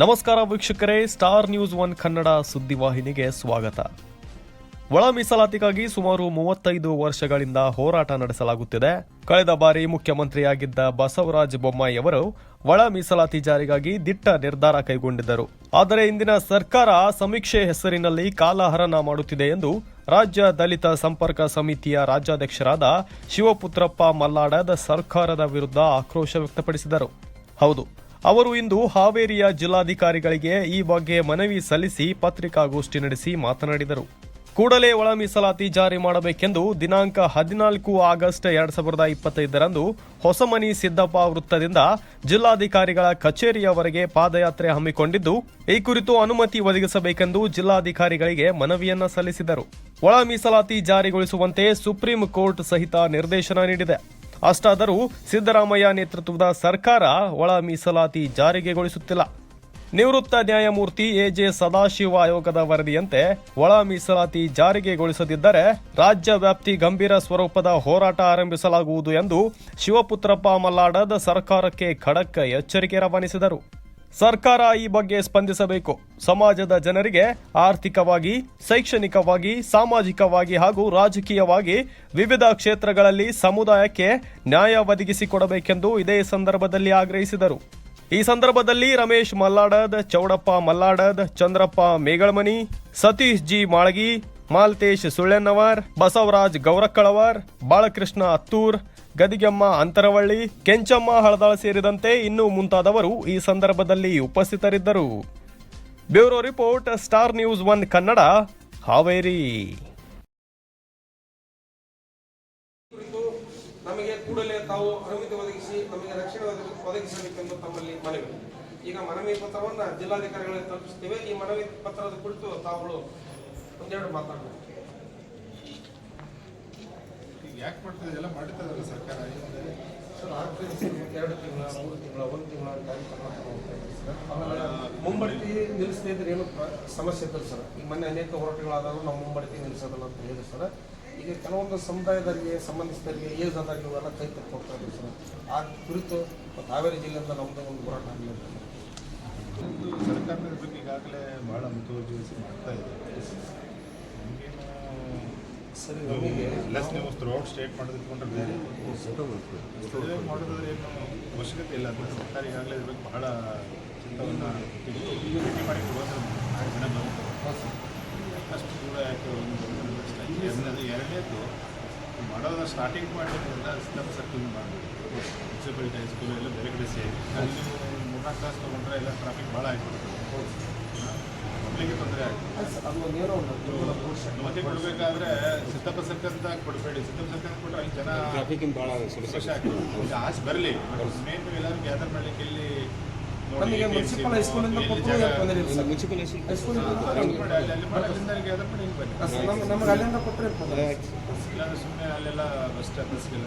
ನಮಸ್ಕಾರ ವೀಕ್ಷಕರೇ, star news one Kannada ಸುದ್ದಿವಾಹಿನಿಗೆ ಸ್ವಾಗತ. ಒಳ ಮೀಸಲಾತಿಗಾಗಿ ಸುಮಾರು ಮೂವತ್ತೈದು ವರ್ಷಗಳಿಂದ ಹೋರಾಟ ನಡೆಸಲಾಗುತ್ತಿದೆ. ಕಳೆದ ಬಾರಿ ಮುಖ್ಯಮಂತ್ರಿಯಾಗಿದ್ದ ಬಸವರಾಜ ಬೊಮ್ಮಾಯಿ ಅವರು ಒಳ ಮೀಸಲಾತಿ ಜಾರಿಗಾಗಿ ದಿಟ್ಟ ನಿರ್ಧಾರ ಕೈಗೊಂಡಿದ್ದರು. ಆದರೆ ಇಂದಿನ ಸರ್ಕಾರ ಸಮೀಕ್ಷೆ ಹೆಸರಿನಲ್ಲಿ ಕಾಲಹರಣ ಮಾಡುತ್ತಿದೆ ಎಂದು ರಾಜ್ಯ ದಲಿತ ಸಂಪರ್ಕ ಸಮಿತಿಯ ರಾಜ್ಯಾಧ್ಯಕ್ಷರಾದ ಶಿವಪುತ್ರಪ್ಪ ಮಲ್ಲಾಡದ ಸರ್ಕಾರದ ವಿರುದ್ಧ ಆಕ್ರೋಶ ವ್ಯಕ್ತಪಡಿಸಿದರು. ಹೌದು ಅವರು ಇಂದು ಹಾವೇರಿಯ ಜಿಲ್ಲಾಧಿಕಾರಿಗಳಿಗೆ ಈ ಬಗ್ಗೆ ಮನವಿ ಸಲ್ಲಿಸಿ ಪತ್ರಿಕಾಗೋಷ್ಠಿ ನಡೆಸಿ ಮಾತನಾಡಿದರು. ಕೂಡಲೇ ಒಳ ಮೀಸಲಾತಿ ಜಾರಿ ಮಾಡಬೇಕೆಂದು ದಿನಾಂಕ ಹದಿನಾಲ್ಕು ಆಗಸ್ಟ್ ಎರಡ್ ಸಾವಿರದ ಇಪ್ಪತ್ತೈದರಂದು ಹೊಸಮನಿ ಸಿದ್ದಪ್ಪ ವೃತ್ತದಿಂದ ಜಿಲ್ಲಾಧಿಕಾರಿಗಳ ಕಚೇರಿಯವರೆಗೆ ಪಾದಯಾತ್ರೆ ಹಮ್ಮಿಕೊಂಡಿದ್ದು, ಈ ಕುರಿತು ಅನುಮತಿ ಒದಗಿಸಬೇಕೆಂದು ಜಿಲ್ಲಾಧಿಕಾರಿಗಳಿಗೆ ಮನವಿಯನ್ನ ಸಲ್ಲಿಸಿದರು. ಒಳ ಮೀಸಲಾತಿ ಜಾರಿಗೊಳಿಸುವಂತೆ ಸುಪ್ರೀಂ ಕೋರ್ಟ್ ಸಹಿತ ನಿರ್ದೇಶನ ನೀಡಿದೆ. ಅಷ್ಟಾದರೂ ಸಿದ್ದರಾಮಯ್ಯ ನೇತೃತ್ವದ ಸರ್ಕಾರ ಒಳ ಮೀಸಲಾತಿ ಜಾರಿಗೆಗೊಳಿಸುತ್ತಿಲ್ಲ. ನಿವೃತ್ತ ನ್ಯಾಯಮೂರ್ತಿ ಎಜೆ ಸದಾಶಿವ ಆಯೋಗದ ವರದಿಯಂತೆ ಒಳ ಮೀಸಲಾತಿ ಜಾರಿಗೆಗೊಳಿಸದಿದ್ದರೆ ರಾಜ್ಯ ವ್ಯಾಪ್ತಿ ಗಂಭೀರ ಸ್ವರೂಪದ ಹೋರಾಟ ಆರಂಭಿಸಲಾಗುವುದು ಎಂದು ಶಿವಪುತ್ರಪ್ಪ ಮಲ್ಲಾಡದ ಸರ್ಕಾರಕ್ಕೆ ಖಡಕ್ ಎಚ್ಚರಿಕೆ ರವಾನಿಸಿದರು. ಸರ್ಕಾರ ಈ ಬಗ್ಗೆ ಸ್ಪಂದಿಸಬೇಕು. ಸಮಾಜದ ಜನರಿಗೆ ಆರ್ಥಿಕವಾಗಿ, ಶೈಕ್ಷಣಿಕವಾಗಿ, ಸಾಮಾಜಿಕವಾಗಿ ಹಾಗೂ ರಾಜಕೀಯವಾಗಿ ವಿವಿಧ ಕ್ಷೇತ್ರಗಳಲ್ಲಿ ಸಮುದಾಯಕ್ಕೆ ನ್ಯಾಯ ಒದಗಿಸಿಕೊಡಬೇಕೆಂದು ಇದೇ ಸಂದರ್ಭದಲ್ಲಿ ಆಗ್ರಹಿಸಿದರು. ಈ ಸಂದರ್ಭದಲ್ಲಿ ರಮೇಶ್ ಮಲ್ಲಾಡದ್, ಚೌಡಪ್ಪ ಮಲ್ಲಾಡದ್, ಚಂದ್ರಪ್ಪ ಮೇಗಳಮನಿ, ಸತೀಶ್ ಜಿ ಮಾಳಗಿ, ಮಾಲ್ತೇಶ್ ಸುಳ್ಳೆನ್ನವರ್ ಬಸವರಾಜ್ ಗೌರಕ್ಕಳವರ್ ಬಾಳಕೃಷ್ಣ ಅತ್ತೂರ್ ಗದಿಗೆಮ್ಮ, ಅಂತರವಳ್ಳಿ, ಕೆಂಚಮ್ಮ, ಹಳದಾಳ ಸೇರಿದಂತೆ ಇನ್ನೂ ಮುಂತಾದವರು ಈ ಸಂದರ್ಭದಲ್ಲಿ ಉಪಸ್ಥಿತರಿದ್ದರು. Bureau report, star news one Kannada, Haveri. ನಮಗೆ ಕೂಡಲೇ ತಾವು ಅನುಮತಿ ಒದಗಿಸಿ, ನಮಗೆ ರಕ್ಷಣೆ ಒದಗಿ- ಒದಗಿಸಬೇಕೆಂದು ತಮ್ಮಲ್ಲಿ ಮನವಿ. ಈಗ ಮನವಿ ಪತ್ರವನ್ನು ಜಿಲ್ಲಾಧಿಕಾರಿಗಳಿಗೆ ತಲುಪಿಸ್ತೇವೆ ಈ ಮನವಿ ಪತ್ರದ ಕುರಿತು ತಾವುಗಳು ಒಂದೆರಡು ಮಾತಾಡಬೇಕು ಯಾಕೆ ಮಾಡ್ತದೆ ಎಲ್ಲ ಇದ್ದಾರೆ ಸರ್ಕಾರ. ಸರ್ ಆರು ಎರಡು ತಿಂಗಳ, ಮೂರು ತಿಂಗಳ, ಒಂದು ತಿಂಗಳ ಸರ್. ಮುಂಬಡ್ತಿ ನಿಲ್ಲಿಸದೇ ಇದ್ರೆ ಏನು ಸಮಸ್ಯೆ ಇತ್ತು ಸರ್? ಈಗ ಮೊನ್ನೆ ಅನೇಕ ಹೋರಾಟಗಳಾದರೂ ನಾವು ಮುಂಬಡ್ತಿ ನಿಲ್ಲಿಸೋದಲ್ಲ ಅಂತ ಹೇಳಿದ್ರು ಸರ್. ಈಗ ಕೆಲವೊಂದು ಸಮುದಾಯದವರಿಗೆ, ಸಂಬಂಧಿಸಿದವರಿಗೆ ಏಜ್ ಆದಾಗ ಇವೆಲ್ಲ ಕೈ ತಪ್ಪು ಹೋಗ್ತಾ ಇದ್ದೀವಿ ಸರ್. ಆ ಕುರಿತು ಹಾವೇರಿ ಜಿಲ್ಲೆಯಿಂದ ನಮ್ಮದು ಒಂದು ಹೋರಾಟ ಆಗಲಿ ಸರ್ಕಾರದ ಬಗ್ಗೆ ಈಗಾಗಲೇ ಭಾಳ ಮುತುವರ್ಜಿವಹಿಸಿ ಮಾಡ್ತಾ ಇದೆ ನಮಗೆ ಲೆಸ್ ಸ್ಟೇಟ್ ಮಾಡೋದಕ್ಕೊಂಡ್ರೆ ಬೇರೆ ಮದುವೆ ಮಾಡೋದಾದ್ರೆ ಏನು ಅವಶ್ಯಕತೆ ಇಲ್ಲ. ಅಂತ ಸರ್ಕಾರ ಈಗಾಗಲೇ ಇದ್ರ ಬಹಳ ಚಿಂತವನ್ನು ಭೇಟಿ ಮಾಡಿ ಹೋದ್ರೆ ನಾಲ್ಕು ಅಷ್ಟು ದೂರ ಯಾಕೆ ಎರಡನೇದು ಮಾಡೋದನ್ನ ಸ್ಟಾರ್ಟಿಂಗ್ ಎಲ್ಲ ಸಿದ್ದಪ್ಪ ಸರ್ಕಲ್ ಮಾಡಬೇಕು ಮುನ್ಸಿಪಾಲಿಟಿ ಹೈಸ್ಕೂಲ್ ಎಲ್ಲ ಬೇರೆ ಕಡೆ ಸೇರಿ ಅಲ್ಲಿ ಮೂರ್ನಾಲ್ಕು ಕ್ಲಾಸ್ ತೊಗೊಂಡ್ರೆ ಎಲ್ಲ ಟ್ರಾಫಿಕ್ ಭಾಳ ಆಗಿಬಿಡುತ್ತೆ ಪಬ್ಲಿಕ್ಗೆ ತೊಂದರೆ ಆಗ್ತದೆ ಅದು ಒಂದು ಏನೋ ಒಂದು ದುರ್ಬಲ ಪುರುಷ. ಅನುಮತಿ ಕೊಡಬೇಕಾದ್ರೆ ಸಿದ್ದಪ್ಪ ಸರ್ಕಲ್ ಅಂತ ಕೊಡಬೇಡಿ. ಸಿದ್ದಪ್ಪ ಸರ್ಕಾರ ಕೊಟ್ಟರೆ ಅಲ್ಲಿ ಜನ ಟ್ರಾಫಿಕ್ ಭಾಳ ಸಮಸ್ಯೆ ಆಗ್ತದೆ ಆಸೆ ಬರಲಿ. ಮೇನ್ ಎಲ್ಲರೂ ಗ್ಯಾದರ್ ಮಾಡಲಿಕ್ಕೆ ಇಲ್ಲಿ ನಮಗೆ ಮುನ್ಸಿಪಲ್ ಹೈಸ್ಕೂಲಿಂದ ಕೊಟ್ಟರು ಹೈಸ್ಕೂಲ್ ಅಲ್ಲಿಂದ ಕೊಟ್ಟರೆ ಸುಮ್ಮನೆ ಅಲ್ಲೆಲ್ಲ ಬಸ್ ಸ್ಟಾಪ್ ಬಸ್ಗೆಲ್ಲ